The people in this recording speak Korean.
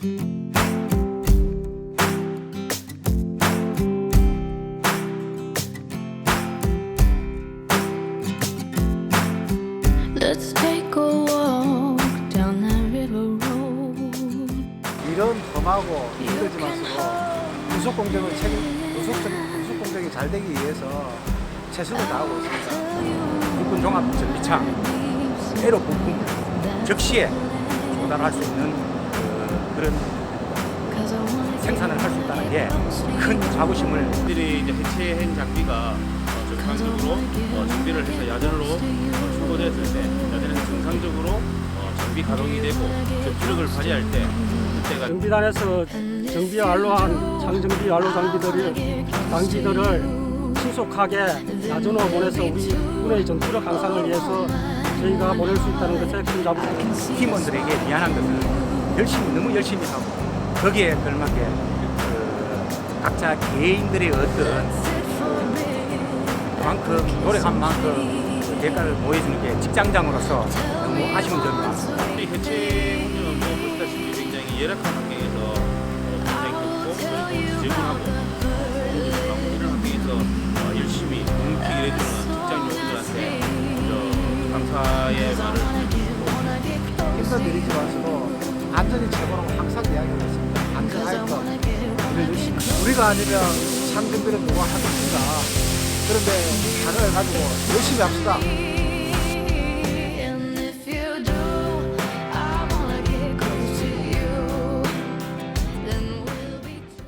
이런 험하고 힘들지만서도 부속 공정을 책임 부속적 부속 공정이 잘 되기 위해서 최선을 다하고 있습니다. 육군 종합 전비창 에로 부품 즉시에 조달할 수 있는 그, 그런 생산을 할 수 있다는 게 큰 자부심을 들이 이제 해체한 장비가 어, 정상적으로 어, 준비를 해서 야전으로 어, 출고됐을 때 야전에서 정상적으로 어, 정비 가동이 되고 접지력을 발휘할 때 그때가 정비단에서 정비 완료한 장정비 완료 장비들을 장비들을 신속하게 야전으로 보내서 우리 군의 전투력 향상을 위해서 저희가 보낼 수 있다는 것에 큰 자부심. 팀원들에게 미안한 것은 열심히 너무 열심히 하고 거기에 걸맞게 그 각자 개인들의 어떤 그만큼 노력한 만큼 그 대가를 보여주는 게 직장장으로서 너무 아쉬운 점이 많습니다. 이 해체 문제는 뭐 보시다시피 굉장히 열악한 환경에서 어, 굉장히 좁고 지원하고 공부하고 이런 환경에서 어, 열심히 공익을 해주는 직장 요원들한테 저 감사의 말을 드리고 힘든 일이지만서도 안전이 최고라고 항상 이야기를 했습니다. 안전할 것. 우리 열심히 우리가 아니면 상정비를 누가 하겠습니다. 그런데 자료를 가지고 열심히 합시다.